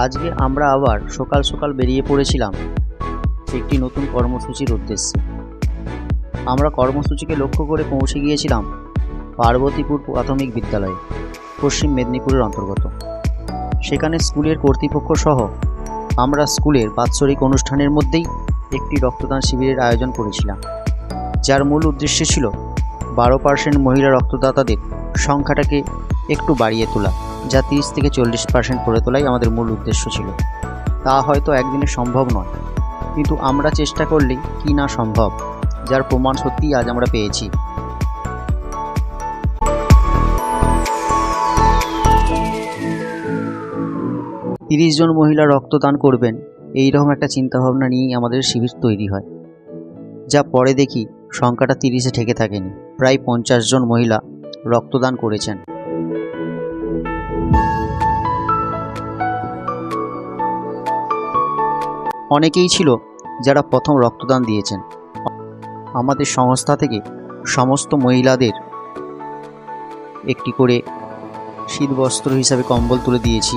আজকে আমরা আবার সকাল সকাল বেরিয়ে পড়েছিলাম একটি নতুন কর্মসূচির উদ্দেশ্যে। আমরা কর্মসূচিকে লক্ষ্য করে পৌঁছে গিয়েছিলাম পার্বতীপুর প্রাথমিক বিদ্যালয়ে, পশ্চিম মেদিনীপুরের অন্তর্গত। সেখানে স্কুলের কর্তৃপক্ষ সহ আমরা স্কুলের বাৎসরিক অনুষ্ঠানের মধ্যেই একটি রক্তদান শিবিরের আয়োজন করেছিলাম, যার মূল উদ্দেশ্য ছিল বারো পার্সেন্ট মহিলা রক্তদাতাদের সংখ্যাটাকে একটু বাড়িয়ে তোলা। যা তিরিশ থেকে চল্লিশ পার্সেন্ট করে তোলাই আমাদের মূল উদ্দেশ্য ছিল। তা হয়তো একদিনে সম্ভব নয়। কিন্তু আমরা চেষ্টা করলেই কি না সম্ভব, যার প্রমাণ সত্যিই আজ আমরা পেয়েছি। তিরিশ জন মহিলা রক্তদান করবেন এই রকম একটা চিন্তাভাবনা নিয়েই আমাদের শিবির তৈরি হয়। যা পরে দেখি, সংখ্যাটা তিরিশে ঠেকে থাকেনি। প্রায় পঞ্চাশ জন মহিলা রক্তদান করেছেন। অনেকেই ছিল যারা প্রথম রক্তদান দিয়েছেন। আমাদের সংস্থা থেকে সমস্ত মহিলাদের একটি করে শীতবস্ত্র হিসাবে কম্বল তুলে দিয়েছি।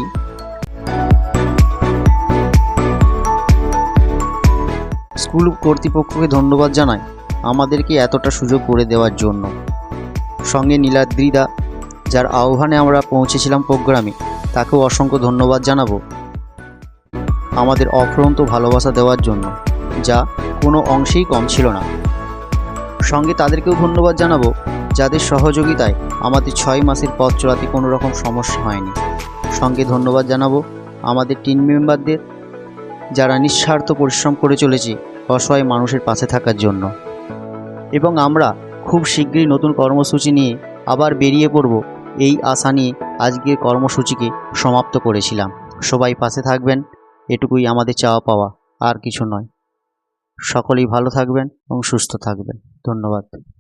স্কুল কর্তৃপক্ষকে ধন্যবাদ জানাই আমাদেরকে এতটা সুযোগ করে দেওয়ার জন্য। সঙ্গে নীলাদ্রিদা যার আহ্বানে আমরা পৌঁছেছিলাম প্রোগ্রামে, তাকেও অসংখ্য ধন্যবাদ জানাব। আমাদের অফুরন্ত ভালোবাসা দেওয়ার জন্য, যা কোনো অংশেই কম ছিল না। সঙ্গে তাদেরকেও ধন্যবাদ জানাব, যাদের সহযোগিতায় আমাদের ছয় মাসের পথ চলাতে কোনো রকম সমস্যা হয়নি। সঙ্গে ধন্যবাদ জানাব আমাদের টিম মেম্বারদের, যারা নিঃস্বার্থ পরিশ্রম করে চলেছে অসহায় মানুষের পাশে থাকার জন্য। এবং আমরা খুব শীঘ্রই নতুন কর্মসূচি নিয়ে আবার বেরিয়ে পড়ব, এই আশা নিয়ে আজকের কর্মসূচিকে সমাপ্ত করেছিলাম। সবাই পাশে থাকবেন এটুকুই আমাদের চাওয়া পাওয়া আর কিছু নয়। সকলেই ভালো থাকবেন এবং সুস্থ থাকবেন। ধন্যবাদ।